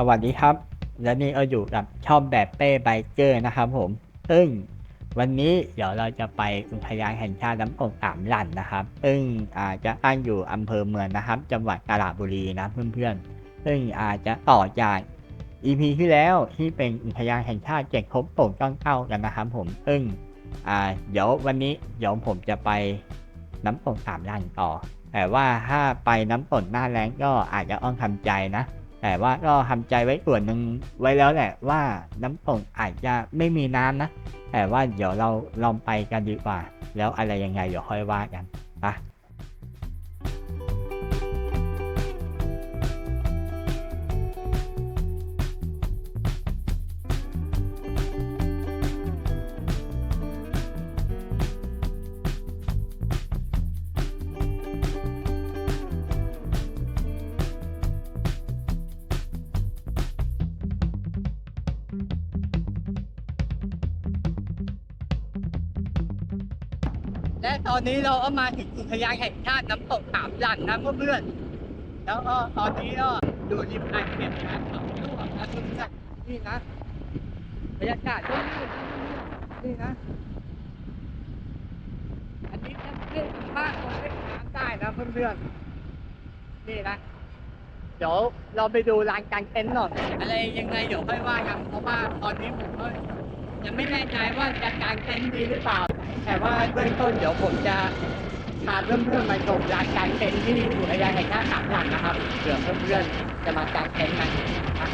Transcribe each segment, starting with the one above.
สวัสดีครับ และนี่เราอยู่กับช่องแบบเป้ไบเกอร์นะครับผม ซึ่งวันนี้เดี๋ยวเราจะไปอุทยานแห่งชาติน้ำตกสามหลันนะครับ ซึ่งอาจจะตั้งอยู่อำเภอเมืองนะครับ จังหวัดกาฬบุรีนะเพื่อนๆ ซึ่งอาจจะต่อจาก EP ที่แล้วที่เป็นอุทยานแห่งชาติเจ็ดครบตกต้องเข้ากันนะครับผม ซึ่งเดี๋ยววันนี้เดี๋ยวผมจะไปน้ำตกสามหลันต่อ แต่ว่าถ้าไปน้ำตกหน้าแรงก็อาจจะต้องทำใจนะ แต่ว่าก็ทำใจไว้ส่วนหนึ่งไว้แล้วแหละว่าน้ำตกอาจจะไม่มีน้ำนะ แต่ว่าเดี๋ยวเราลองไปกันดีกว่า แล้วอะไรยังไงเดี๋ยวค่อยว่ากันนะ และตอนนี้เราก็มาถึงอุทยานแห่งชาติน้ำตกสามหลันนะเพื่อนๆแล้วก็ตอนนี้ก็ดูริมอ่างเก็บน้ำเขาลูกนะเพื่อนๆนี่นะบรรยากาศร่มรื่นนี่นะอันนี้จะเล่นมากคนเล่นน้ำได้นะเพื่อนๆนี่นะเดี๋ยวเราไปดูลานกลางเต็นท์หน่อยอะไรยังไงเดี๋ยวค่อยว่ากันเพราะว่าตอนนี้ผมก็ยังไม่แน่ใจว่าจะกางเต็นท์ดีหรือเปล่า แต่ว่าเบื้องต้นเดี๋ยวผมจะพาเพื่อนๆมาชมลานกางเต็นท์ที่อุทยานแห่งชาติสามหลังนะครับเผื่อเพื่อนๆจะมากางเต็นท์กันนะ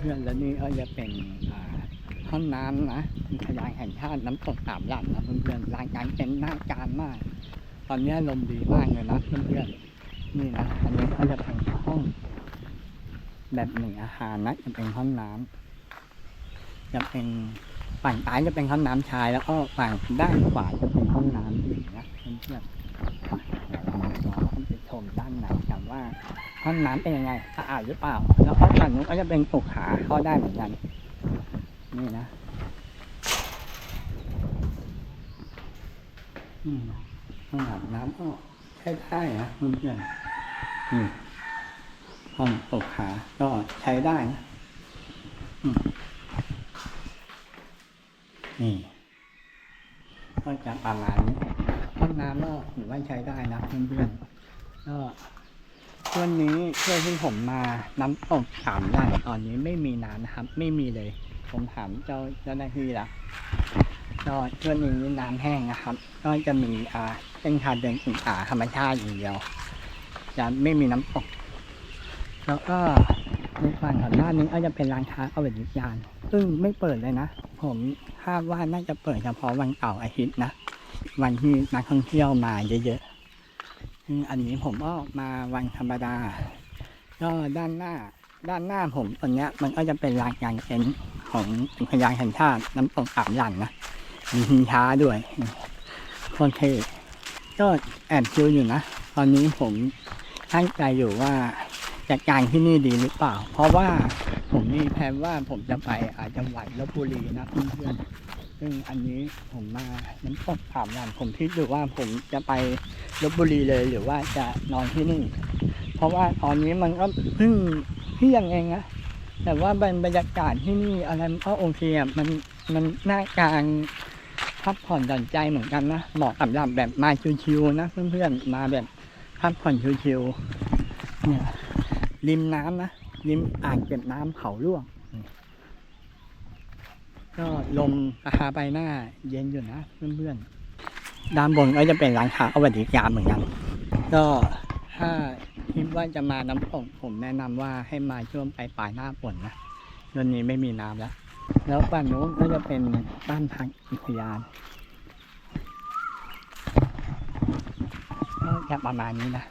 เพื่อนๆแล้วนี่ก็จะเป็นห้องน้ำนะอุทยานแห่งชาติน้ำตกสามหลังนะเพื่อนๆลานกางเต็นท์น่าการมาก ตอนนี้ลมดีมากเลยนะเพื่อนๆนี่นะอันนี้ก็จะเป็นห้อง แบบหนึ่งอาหารนะจะเป็นห้องน้ำจะเป็นฝั่งซ้ายจะเป็นห้องน้ำชาย แล้วก็ฝั่งด้านขวาจะเป็นห้องน้ำหญิงนะเพื่อนๆเดี๋ยวเรามาลองเข้าไปชมด้านในกันว่า ห้องน้ำเป็นยังไงสะอาดหรือเปล่า แล้วก็ฝั่งนู้นก็จะเป็นสุขาเข้าได้เหมือนกัน นี่นะนี่นะห้องอาบน้ำก็ใช้ได้นะเพื่อนๆนี่ห้องสุขาก็ใช้ได้นะอืมนี่ก็จะประมาณนี้ห้องน้ำก็ถือว่าใช้ได้นะเพื่อนๆก็ วันนี้ช่วงที่ผมมาน้ำตกสามด่านตอนนี้ไม่มีน้ำนะครับ ไม่มีเลย ผมถามเจ้าเจ้าหน้าที่แล้วก็ช่วงนี้น้ำแห้งนะครับ ก็จะมีอ่าเส้นทางเดินศึกษาธรรมชาติอย่างเดียวจะไม่มีน้ำตกแล้วก็ในฝั่งของด้านนี้ก็จะเป็นร้านค้าเอาเวนิยาน ซึ่งไม่เปิดเลยนะ ผมคาดว่าน่าจะเปิดเฉพาะวันเสาร์อาทิตย์นะ วันที่นักท่องเที่ยวมาเยอะๆ อันนี้ผมก็มาวันธรรมดา ก็ด้านหน้า ด้านหน้าผมตอนเนี้ย มันก็จะเป็นลานกางเต็นท์ของอุทยานแห่งชาติน้ำตกสามหลังนะ มีหินช้าด้วยโคตรเท่ก็แอบคิวอยู่นะ ตอนนี้ผมตั้งใจอยู่ว่าจะกางที่นี่ดีหรือเปล่า เพราะว่าผมมีแผนว่าผมจะไปอาจังหวัดลบบุรีนะเพื่อนๆ ซึ่งอันนี้ผมมาน้ำตกสามหลังผมคิดอยู่ว่าผมจะไปลบบุรีเลยหรือว่าจะนอนที่นี่ เพราะว่าตอนนี้มันก็เพิ่งเที่ยงเองนะแต่ว่าบรรยากาศที่นี่อะไรมันก็โอเคอะมันมันน่ากลางพักผ่อนหย่อนใจเหมือนกันนะเหมาะสำหรับแบบมาชิวๆนะเพื่อนๆมาแบบพักผ่อนชิวๆเนี่ยริมน้ำนะริมอ่างเก็บน้ำเขาล่วง ก็ลมอาคาใบหน้าเย็นอยู่นะเพื่อนๆด้านบนก็จะเป็นร้านค้าอวัติการเหมือนกัน ก็ถ้าคิดว่าจะมาน้ำตกผมแนะนำว่าให้มาช่วงปลายปลายหน้าฝนนะช่วงนี้ไม่มีน้ำแล้ว แล้วฝั่งนู้นก็จะเป็นบ้านพักอุทยานก็จะประมาณนี้นะ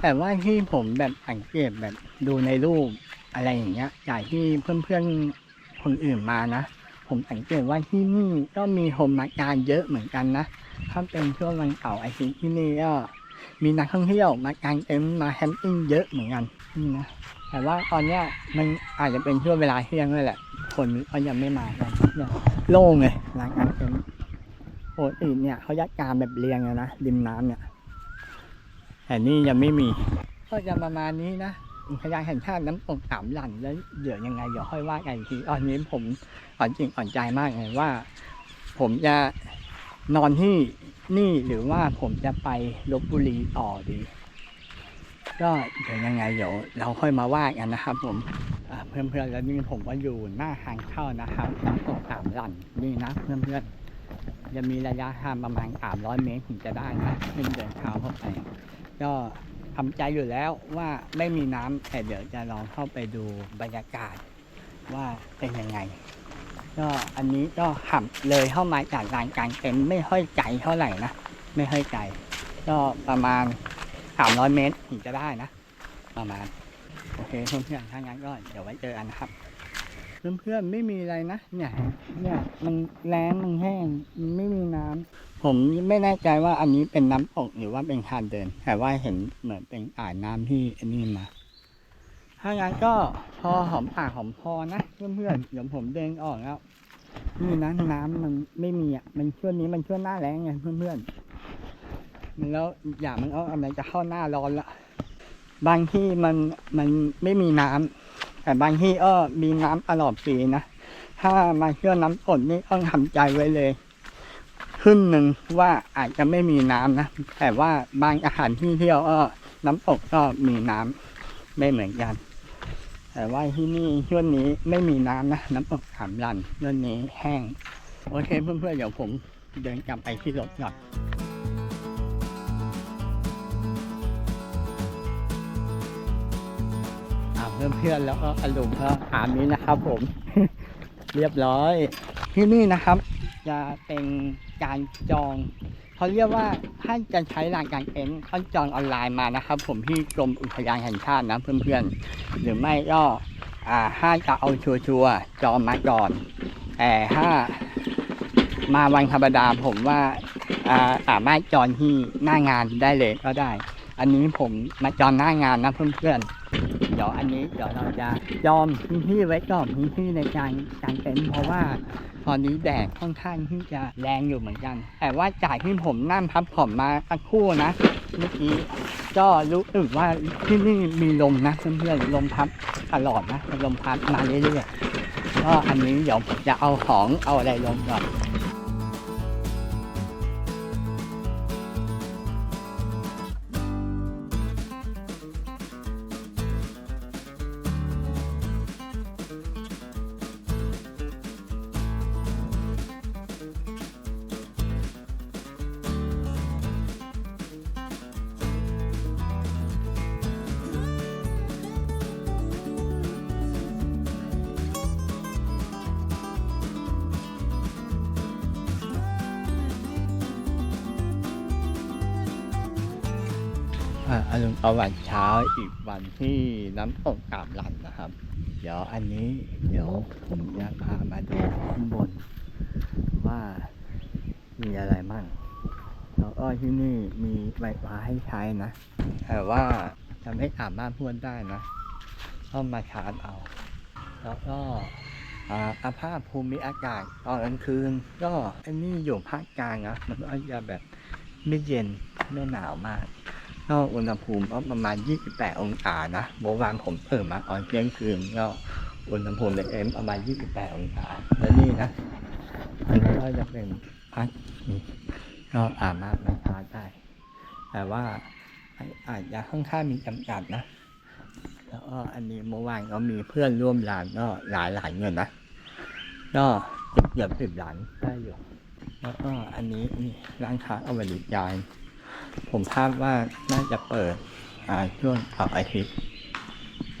แต่ว่าที่ผมแบบสังเกตแบบดูในรูปอะไรอย่างเงี้ยจากที่เพื่อนๆ คนอื่นมานะ ผมสังเกตว่าที่นี่ก็มีโฮมักงานเยอะเหมือนกันนะถ้าเป็นช่วงวันเสาร์อาทิตย์ที่นี่ก็มีนักท่องเที่ยวมากางเต็นท์มาแคมปิ้งเยอะเหมือนกันนี่นะแต่ว่าตอนเนี้ยมันอาจจะเป็นช่วงเวลาเที่ยงด้วยแหละ คนก็ยังไม่มากันเนี่ยโล่งเลยลานกางเต็นท์ปกติเนี่ยเขาจะกางแบบเรียงอะนะริมน้ำเนี่ยแต่นี่ยังไม่มี ก็จะประมาณนี้นะ อุทยานแห่งชาติน้ำตกสามหลันแล้วเดี๋ยวยังไงเดี๋ยวค่อยว่ากันอีกทีตอนนี้ผมอ่อนจริงอ่อนใจมากเลยว่า ผมจะนอนที่นี่หรือว่าผมจะไปลบบุรีต่อดี ก็เดี๋ยวยังไงเดี๋ยวเราค่อยมาว่ากันนะครับ ผมอ่าเพื่อนๆแล้วนี่ผมก็อยู่หน้าทางเข้านะครับน้ำตกสามหลันนี่นะเพื่อนๆจะมีระยะทางประมาณ300 เมตรถึงจะได้นะขึ้นเดินเท้าเข้าไปก็ ทำใจอยู่แล้วว่าไม่มีน้ำแต่เดี๋ยวจะลองเข้าไปดูบรรยากาศว่าเป็นยังไง ก็อันนี้ก็ขับเลยเข้ามาจากลานกลางเต็นท์ไม่ค่อยไกลเท่าไหร่นะไม่ค่อยไกลก็ประมาณ300เมตรถึงจะได้นะ ประมาณโอเคเพื่อนๆถ้างั้นก็เดี๋ยวไว้เจอกันนะครับเพื่อนๆไม่มีอะไรนะเนี่ยเนี่ยมันแล้งมันแห้งมันไม่มีน้ำ ผมไม่แน่ใจว่าอันนี้เป็นน้ำตกหรือว่าเป็นทางเดิน แต่ว่าเห็นเหมือนเป็นอ่างน้ำที่อันนี้มา ถ้างั้นก็พอหอมปากหอมคอนะเพื่อนๆเดี๋ยวผมเดินออกแล้วนี่นะน้ำมันไม่มีอะ มันช่วงนี้มันช่วงหน้าแล้งไงเพื่อนๆมันแล้วอย่างมันก็กำลังจะเข้าหน้าร้อนละบางที่มันมันไม่มีน้ำแต่บางที่ก็มีน้ำตลอดปีนะถ้ามาเชื่อน้ำฝนนี่ต้องทำใจไว้เลย ครึ่งหนึ่งว่าอาจจะไม่มีน้ำนะ แต่ว่าบางอาหารที่เที่ยวก็น้ำตกก็มีน้ำไม่เหมือนกัน แต่ว่าที่นี่ช่วงนี้ไม่มีน้ำนะน้ำตกขามลันช่วงนี้แห้ง โอเคเพื่อนๆเดี๋ยวผมเดินกลับไปที่รถก่อนอ่าเพื่อนๆแล้วก็อารมณ์ก็ถามนี้นะครับผม เรียบร้อยที่นี่นะครับ จะเป็นการจองเขาเรียกว่าถ้าจะใช้รางการเต็นท์ต้องจองออนไลน์มานะครับ ผมที่กรมอุทยานแห่งชาตินะเพื่อนๆ หรือไม่ก็อ่าถ้าจะเอาชัวร์ๆจองมาก่อนแต่ถ้ามาวันธรรมดาผมว่าอ่าสามารถจองที่หน้างานได้เลยก็ได้ อันนี้ผมมาจองหน้างานนะเพื่อนๆเดี๋ยวอันนี้เดี๋ยวเราจะยอมพื้นที่ไว้ก่อนพื้นที่ในการกางเต็นท์เพราะว่า อนนี้แดดค่อนข้างที่จะแรงอยู่เหมือนกัน แต่ว่าจากที่ผมนั่งพับผ่อนมาสักครู่นะเมื่อกี้ก็รู้สึกว่าที่นี่มีลมนะเพื่อนๆลมพัดตลอดนะลมพัดมาเรื่อยๆก็อันนี้เดี๋ยวผมจะเอาของเอาอะไรลงก่อน อ่าอาวัติเช้าอีกวันที่น้ำตกกาบหลันนะครับ เดี๋ยวอันนี้เดี๋ยวผมจะพามาดูข้างบน ว่ามีอะไรมั่งแล้วก็ที่นี่มีไฟฟ้าให้ใช้นะ แต่ว่าจะไม่สามารถพูดได้นะต้องมาชาร์จเอา แล้วก็อ่าอาภาพภูมิอากาศตอนกลางคืน ก็อันนี้อยู่ภาคกลางนะมันก็จะแบบไม่เย็นไม่หนาวมาก ก็อุณหภูมิก็ประมาณ 28 องศานะเมื่อวานผมเปิดมาตอนเที่ยงคืนก็อุณหภูมิในเอ็มประมาณ 28 องศา แล้วนี่นะ อันนี้ก็จะเป็นพักนี่ก็สามารถมาชาร์จได้ แต่ว่าอาจจะค่อนข้างมีจำกัดนะ แล้วก็อันนี้เมื่อวานก็มีเพื่อนร่วมร้านก็หลายหลายเงินนะ ก็เกือบสิบล้านได้อยู่ แล้วก็อันนี้นี่ร้านค้าอวริยาน ผมคาดว่าน่าจะเปิดช่วงเสาร์อาทิตย์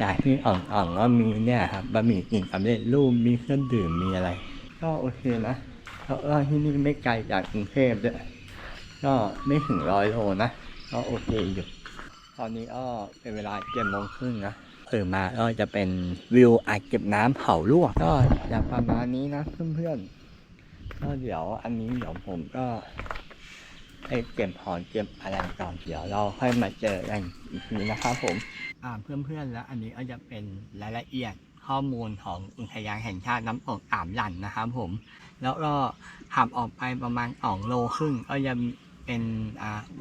จากที่อ่องๆก็มีเนี่ยครับบะหมี่กึ่งสำเร็จรูปมีเครื่องดื่มมีอะไร ก็โอเคนะแล้วก็ที่นี่ไม่ไกลจากกรุงเทพด้วยก็ไม่ถึงร้อยโลนะก็โอเคอยู่ตอนนี้ก็เป็นเวลาเจ็ดโมงครึ่งนะเปิดมาก็จะเป็นวิวอ่างเก็บน้ำเขาลวกก็จะประมาณนี้นะเพื่อนๆก็เดี๋ยวอันนี้เดี๋ยวผมก็ ไปเก็บหอนเก็บอะไรก่อนเดี๋ยวเราค่อยมาเจอกันอีกทีนะครับผม อ่าเพื่อนๆแล้วอันนี้ก็จะเป็นรายละเอียดข้อมูลของอุทยานแห่งชาติน้ำตกอ่ามหลันนะครับผม แล้วก็ขับออกไปประมาณสองโลครึ่งก็จะเป็น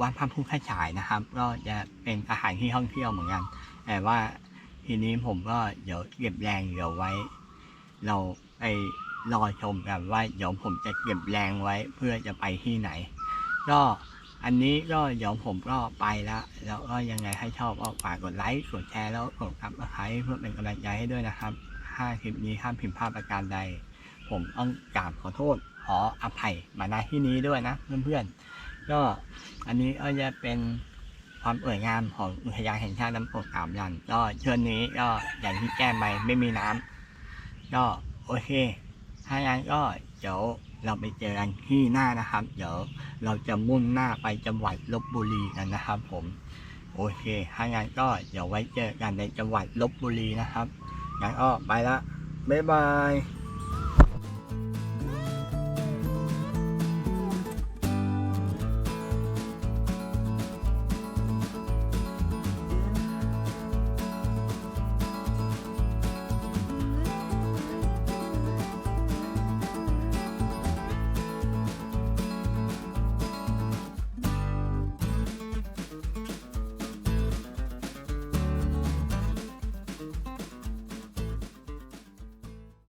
วัดพระพุทธฉายนะครับ ก็จะเป็นอาหารที่ท่องเที่ยวเหมือนกัน แต่ว่าทีนี้ผมก็เดี๋ยวเก็บแรงเดี๋ยวไว้ เราไปรอชมกันว่าเดี๋ยวผมจะเก็บแรงไว้เพื่อจะไปที่ไหน ก็อันนี้ก็เดี๋ยวผมก็ไปแล้วแล้วก็ยังไงให้ชอบก็ฝากกดไลค์กดแชร์แล้วกดซับสไครต์เพื่อเป็นกำลังใจให้ด้วยนะครับถ้าคลิปนี้ห้ามผิดพลาดประการใด ผมต้องกราบขอโทษขออภัยมาณที่นี้ด้วยนะเพื่อนๆก็อันนี้ก็จะเป็นความสวยงามของอุทยานแห่งชาติน้ำตกสามยันก็เชิญนี้ก็อย่างที่แก้ไปไม่มีน้ำก็โอเค ถ้างั้นก็เดี๋ยว เราไปเจอกันที่หน้านะครับ เดี๋ยวเราจะมุ่งหน้าไปจังหวัดลบบุรีกันนะครับผม โอเค ถ้างั้นก็เดี๋ยวไว้เจอกันในจังหวัดลบบุรีนะครับงั้นก็ไปละบ๊ายบาย